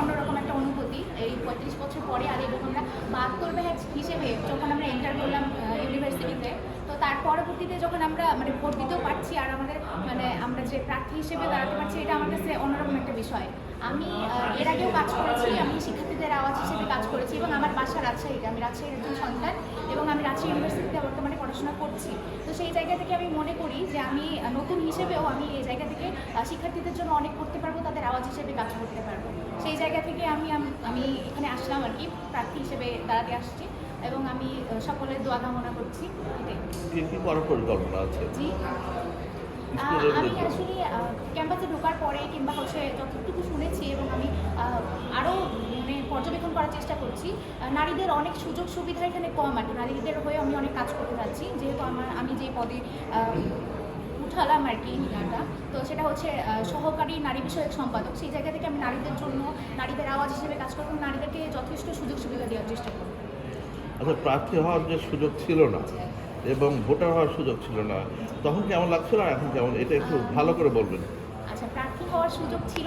অন্যরকম একটা অনুভূতি। এই পঁয়ত্রিশ বছর পরে আর এবং আমরা বাহাত্তর ব্যাচ হিসেবে যখন আমরা এন্টার করলাম ইউনিভার্সিটিতে তো তার পরবর্তীতে যখন আমরা মানে ভোট দিতেও পারছি আর আমাদের মানে আমরা যে প্রার্থী হিসেবে দাঁড়াতে পারছি, এটা আমার কাছে অন্যরকম একটা বিষয়। আমি এর আগেও কাজ করেছি, আমি শিক্ষার্থীদের আওয়াজ হিসেবে কাজ করেছি এবং আমার বাসা রাজশাহীতে, আমি রাজশাহীর একজন সন্তান এবং আমি রাজশাহী ইউনিভার্সিটিতে বর্তমানে পড়াশোনা করছি। তো সেই জায়গা থেকে আমি মনে করি যে আমি নতুন হিসেবেও আমি এই জায়গা থেকে শিক্ষার্থীদের জন্য অনেক করতে পারব তাদের আওয়াজ হিসেবে কাজ করতে পারব। সেই জায়গা থেকে আমি আমি এখানে আসলাম আর কি প্রার্থী হিসেবে দাঁড়াতে আসছি এবং আমি সকলের দোয়া কামনা করছি। পরিকল্পনা আছে? জি। আমি আসলে ক্যাম্পাসে ঢোকার পরে কিংবা হচ্ছে যতটুকু শুনেছি এবং আমি আহ, আরও মানে পর্যবেক্ষণ করার চেষ্টা করছি। নারীদের অনেক সুযোগ সুবিধা এখানে কম আর নারীদের হয়ে আমি অনেক কাজ করতে যাচ্ছি। যেহেতু আমার আমি যে পদে উঠালাম আর কি নিয়াটা তো সেটা হচ্ছে সহকারী নারী বিষয়ক সম্পাদক। সেই জায়গা থেকে আমি নারীদের জন্য নারীদের আওয়াজ হিসেবে কাজ করব। নারীদেরকে যথেষ্ট সুযোগ সুবিধা দেওয়ার চেষ্টা করব। আচ্ছা প্রার্থী হওয়ার যে সুযোগ ছিল না এবং ভোটার হওয়ার সুযোগ ছিল না তখন কেমন লাগছিল এখন কেমন? এটা একটু ভালো করে বলবেন। আচ্ছা প্রার্থী হওয়ার সুযোগ ছিল